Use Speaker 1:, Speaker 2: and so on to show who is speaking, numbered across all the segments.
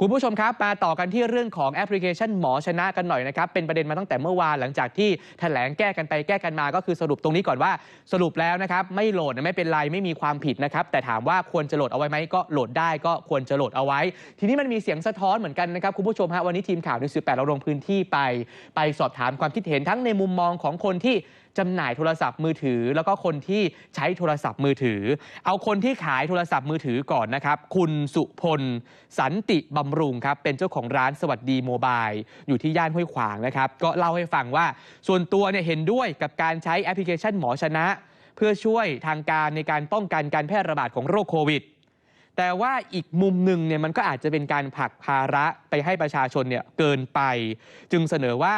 Speaker 1: คุณผู้ชมครับ มาต่อกันที่เรื่องของแอปพลิเคชันหมอชนะกันหน่อยนะครับ เป็นประเด็นมาตั้งแต่เมื่อวานหลังจากที่แถลงแก้กันไปแก้กันมาก็คือสรุปตรงนี้ก่อนว่าสรุปแล้วนะครับ ไม่โหลดไม่เป็นไรไม่มีความผิดนะครับ แต่ถามว่าควรจะโหลดเอาไว้ไหมก็โหลดได้ก็ควรจะโหลดเอาไว้ ทีนี้มันมีเสียงสะท้อนเหมือนกันนะครับคุณผู้ชมฮะวันนี้ทีมข่าวนิวสิแเราลงพื้นที่ไป ไปสอบถามความคิดเห็นทั้งในมุมมองของคนที่ จำหน่ายโทรศัพท์มือถือ แล้วก็คนที่ใช้โทรศัพท์มือถือ เอาคนที่ขายโทรศัพท์มือถือก่อนนะครับ คุณสุพล สันติบำรุงครับ เป็นเจ้าของร้านสวัสดีโมบายอยู่ที่ย่านห้วยขวางนะครับ ก็เล่าให้ฟังว่าส่วนตัวเนี่ยเห็นด้วยกับการใช้แอปพลิเคชันหมอชนะ เพื่อช่วยทางการในการป้องกันการแพร่ระบาดของโรคโควิดแต่ว่าอีกมุมหนึ่งเนี่ยมันก็อาจจะเป็นการผลักภาระไปให้ประชาชนเนี่ยเกินไป จึงเสนอว่า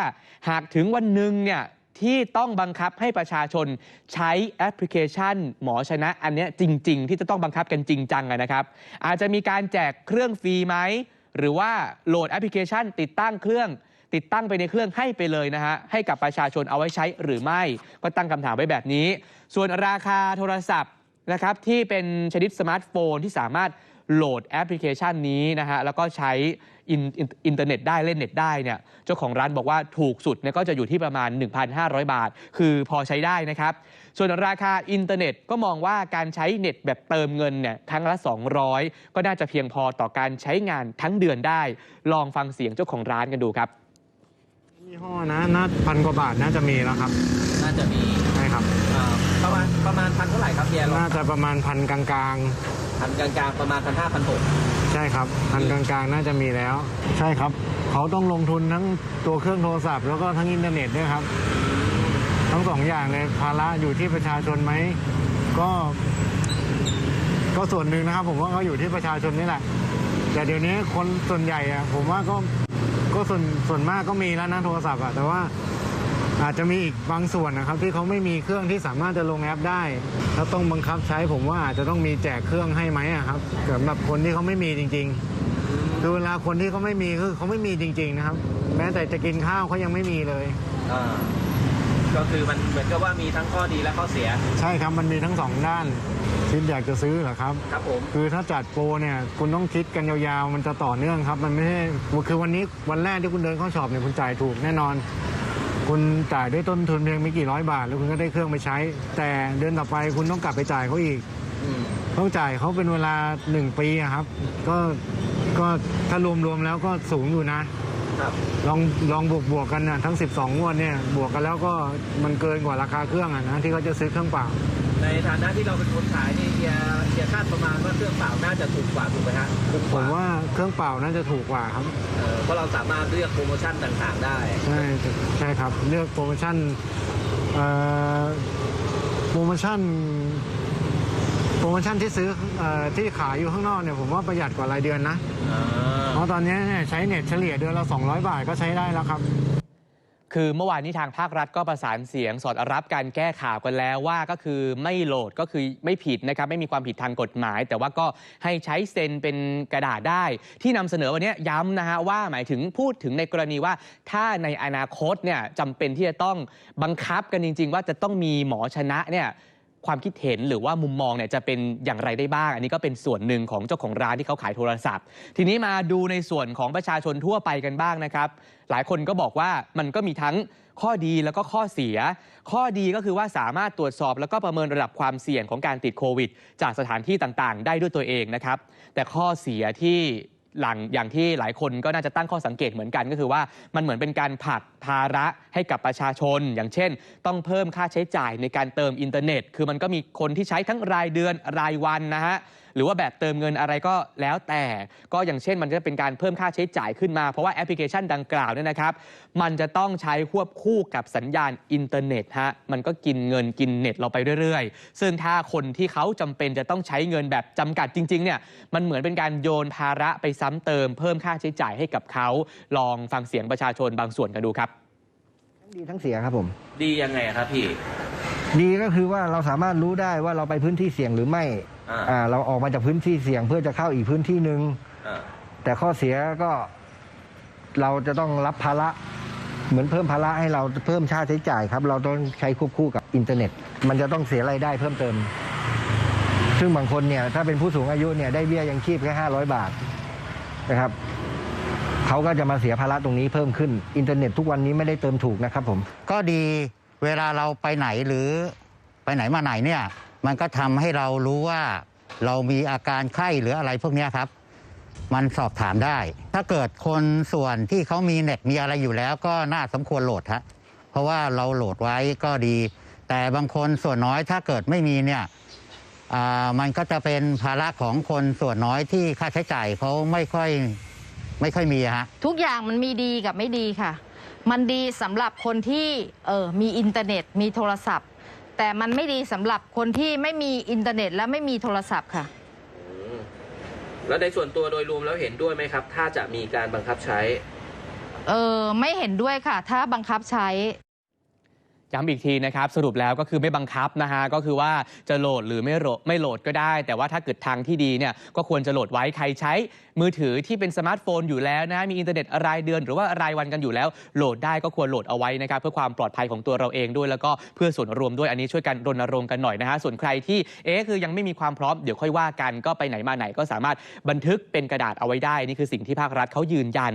Speaker 1: หากถึงวันหนึ่งเนี่ย ที่ต้องบังคับให้ประชาชนใช้แอปพลิเคชัน หมอชนะอันเนี้ยจริง ๆ ที่จะต้องบังคับกันจริงจังอะนะครับ อาจจะมีการแจกเครื่องฟรีไหม หรือว่าโหลดแอปพลิเคชัน ติดตั้งเครื่อง ติดตั้งไปในเครื่องให้ไปเลยนะฮะให้กับประชาชนเอาไว้ใช้หรือไม่ก็ตั้งคำถามไว้แบบนี้ ส่วนราคาโทรศัพท์นะครับที่เป็นชนิดสมาร์ทโฟนที่สามารถ โหลดแอปพลิเคชันนี้นะฮะแล้วก็ใช้อินอินอินเทอร์เน็ตได้เล่นเน็ตได้เนี่ยเจ้าของร้านบอกว่าถูกสุดเนี่ยก็จะอยู่ที่ประมาณ 1,500 บาท คือพอใช้ได้นะครับ ส่วนราคาอินเทอร์เน็ตก็มองว่าการใช้เน็ตแบบเติมเงินเนี่ยครั้งละ 200 ก็น่าจะเพียงพอต่อการใช้งานทั้งเดือนได้ ลองฟังเสียงเจ้าของร้านกันดูครับ
Speaker 2: ยี่ห้อนะน่าพันกว่าบาทน่าจะมีแล้วครับ
Speaker 3: น่าจะมี
Speaker 2: ใช่ครับ
Speaker 3: อ่า ประมาณประมาณพันเท่าไหร่ครับเฮีย
Speaker 2: น่าจะประมาณพันกลาง
Speaker 3: พันกลางๆประมาณพันห้าพันหก
Speaker 2: ๆ ใช่ครับ พันกลางๆน่าจะมีแล้ว ใช่ครับ เขาต้องลงทุนทั้งตัวเครื่องโทรศัพท์ แล้วก็ทั้งอินเทอร์เน็ตด้วยครับ ทั้งสองอย่างเลยภาระอยู่ที่ประชาชนไหมก็ ก็ส่วนหนึ่งนะครับ ผมว่าเขาอยู่ที่ประชาชนนี่แหละ แต่เดี๋ยวนี้คนส่วนใหญ่อะผมว่าก็ก็ส่วนส่วนมากก็มีแล้วนะโทรศัพท์อะแต่ว่า อาจจะมีอีกบางส่วนนะครับที่เขาไม่มีเครื่องที่สามารถจะลงแอปได้ถ้าต้องบังคับใช้ผมว่าอาจจะต้องมีแจกเครื่องให้ไหมอะครับสำหรับคนที่เขาไม่มีจริงๆคือเวลาคนที่เขาไม่มีคือเขาไม่มีจริง ๆ นะครับ แม้แต่จะกินข้าวเขายังไม่มีเลย
Speaker 3: อ่าก็คือมันเหมือนกับว่ามีทั้งข้อดีและข้อเสีย
Speaker 2: ใช่ครับมันมีทั้งสองด้านคิดอยากจะซื้อเหรอครับ
Speaker 3: ครับผม
Speaker 2: คือถ้าจัดโปรเนี่ยคุณต้องคิดกันยาวๆ มันจะต่อเนื่องครับ มันไม่ใช่ คือวันนี้วันแรกที่คุณเดินเข้าช็อปเนี่ยคุณจ่ายถูกแน่นอน คุณจ่ายด้วยต้นทุนเพียงไม่กี่ร้อยบาท แล้วคุณก็ได้เครื่องไปใช้ แต่เดือนต่อไปคุณต้องกลับไปจ่ายเขาอีก
Speaker 3: อืม
Speaker 2: ต้องจ่ายเขาเป็นเวลาหนึ่งปีอะครับ ก็ก็ถ้ารวมๆแล้วก็สูงอยู่นะ
Speaker 3: ครับ
Speaker 2: ลองลองบวกบวกๆกันนะทั้ง 12 งวดเนี่ยบวกกันแล้วก็มันเกินกว่าราคาเครื่องอะนะที่เขาจะซื้อเครื่องเปล่า
Speaker 3: ในฐานะที่เราเป็นคนขายนี่เฮียเฮียคาดประมาณว่าเครื่องเปล่าน่าจะถูกกว่าถูกไหมฮะถูกก
Speaker 2: ผม
Speaker 3: ว่า
Speaker 2: ว่าเครื่องเปล่าน่าจะถูกกว่าครับ
Speaker 3: เออเพราะเราสามารถเลือกโปรโมชั่นต่างๆ ได้
Speaker 2: ใช่ใช่ครับเลือกโปรโมชั่นเอ่อโปรโมชั่นโปรโมชั่นที่ซื้อเอ่อที่ขายอยู่ข้างนอกเนี่ยผมว่าประหยัดกว่ารายเดือนนะ
Speaker 3: อ่า
Speaker 2: เพราะตอนนี้เนี่ยใช้เน็ตเฉลี่ยเดือนละ 200 บาทก็ใช้ได้แล้วครับ
Speaker 1: คือเมื่อวานนี้ทางภาครัฐก็ประสานเสียงสอดรับการแก้ข่าวกันแล้วว่าก็คือไม่โหลดก็คือไม่ผิดนะครับไม่มีความผิดทางกฎหมาย แต่ว่าก็ให้ใช้เซ็นเป็นกระดาษได้ ที่นำเสนอวันนี้ย้ำนะฮะว่าหมายถึงพูดถึงในกรณีว่า ถ้าในอนาคตเนี่ยจำเป็นที่จะต้องบังคับกันจริง ๆ ว่าจะต้องมีหมอชนะเนี่ย ความคิดเห็นหรือว่ามุมมองเนี่ยจะเป็นอย่างไรได้บ้าง อันนี้ก็เป็นส่วนหนึ่งของเจ้าของร้านที่เขาขายโทรศัพท์ ทีนี้มาดูในส่วนของประชาชนทั่วไปกันบ้างนะครับ หลายคนก็บอกว่ามันก็มีทั้งข้อดีแล้วก็ข้อเสีย ข้อดีก็คือว่าสามารถตรวจสอบแล้วก็ประเมินระดับความเสี่ยงของการติดโควิด จากสถานที่ต่างๆ ได้ด้วยตัวเองนะครับ แต่ข้อเสียที่ หลังอย่างที่หลายคนก็น่าจะตั้งข้อสังเกตเหมือนกันก็คือว่ามันเหมือนเป็นการผลักภาระให้กับประชาชน อย่างเช่น ต้องเพิ่มค่าใช้จ่ายในการเติมอินเทอร์เน็ต คือมันก็มีคนที่ใช้ทั้งรายเดือนรายวันนะฮะ หรือว่าแบบเติมเงินอะไรก็แล้วแต่ ก็อย่างเช่นมันจะเป็นการเพิ่มค่าใช้จ่ายขึ้นมา เพราะว่าแอปพลิเคชันดังกล่าวเนี่ยนะครับ มันจะต้องใช้ควบคู่กับสัญญาณอินเทอร์เน็ตฮะมันก็กินเงินกินเน็ตเราไปเรื่อยๆ ซึ่งถ้าคนที่เขาจำเป็นจะต้องใช้เงินแบบจำกัดจริงๆเนี่ยมันเหมือนเป็นการโยนภาระไปซ้ำเติม เพิ่มค่าใช้จ่ายให้กับเขาลองฟังเสียงประชาชนบางส่วนกันดูครับ
Speaker 4: ทั้งดีทั้งเสียครับผม
Speaker 3: ดียังไงครับพี่
Speaker 4: ดีก็คือว่าเราสามารถรู้ได้ว่าเราไปพื้นที่เสี่ยงหรือไม่
Speaker 3: อ่า
Speaker 4: อ่าเราออกมาจากพื้นที่เสี่ยงเพื่อจะเข้าอีกพื้นที่หนึ่ง
Speaker 3: อ่า
Speaker 4: แต่ข้อเสียก็เราจะต้องรับภาระ เหมือนเพิ่มภาระให้เราเพิ่มค่าใช้จ่ายครับ เราต้องใช้ควบคู่กับอินเทอร์เน็ต มันจะต้องเสียรายได้เพิ่มเติม ซึ่งบางคนเนี่ยถ้าเป็นผู้สูงอายุเนี่ยได้เบี้ยยังชีพแค่ห้าร้อยบาทนะครับเขาก็จะมาเสียภาระตรงนี้เพิ่มขึ้นอินเทอร์เน็ตทุกวันนี้ไม่ได้เติมถูกนะครับผม
Speaker 5: ก็ดีเวลาเราไปไหนหรือไปไหนมาไหนเนี่ย มันก็ทำให้เรารู้ว่าเรามีอาการไข้หรืออะไรพวกนี้ครับ มันสอบถามได้ ถ้าเกิดคนส่วนที่เขามีเน็ตมีอะไรอยู่แล้ว ก็น่าสมควรโหลดฮะเพราะว่าเราโหลดไว้ก็ดี แต่บางคนส่วนน้อยถ้าเกิดไม่มีเนี่ยมันก็จะเป็นภาระของคนส่วนน้อยที่ค่าใช้จ่ายเขาไม่ค่อยไม่ค่อยมีฮะ
Speaker 6: ทุกอย่างมันมีดีกับไม่ดีค่ะ มันดีสำหรับคนที่เออมีอินเทอร์เน็ตมีโทรศัพท์ แต่มันไม่ดีสำหรับคนที่ไม่มีอินเทอร์เน็ตและไม่มีโทรศัพท์ค่ะ
Speaker 3: แล้วในส่วนตัวโดยรวมแล้วเห็นด้วยไหมครับ ถ้าจะมีการบังคับใช้
Speaker 6: เออไม่เห็นด้วยค่ะ ถ้าบังคับใช้
Speaker 1: ย้ำอีกทีนะครับสรุปแล้วก็คือไม่บังคับนะฮะก็คือว่าจะโหลดหรือไม่โหลดไม่โหลดก็ได้ แต่ว่าถ้าเกิดทางที่ดีเนี่ยก็ควรจะโหลดไว้ใครใช้มือถือที่เป็นสมาร์ทโฟนอยู่แล้วนะมีอินเทอร์เน็ตรายเดือน หรือว่ารายวันกันอยู่แล้ว โหลดได้ก็ควรโหลดเอาไว้นะครับเพื่อความปลอดภัยของตัวเราเองด้วย แล้วก็เพื่อส่วนรวมด้วยอันนี้ช่วยกันรณรงค์กันหน่อยนะฮะส่วนใครที่เอ๊ะคือยังไม่มีความพร้อมเดี๋ยวค่อยว่ากันก็ไปไหนมาไหนก็สามารถบันทึกเป็นกระดาษเอาไว้ได้นี่คือสิ่งที่ภาครัฐเขายืนยัน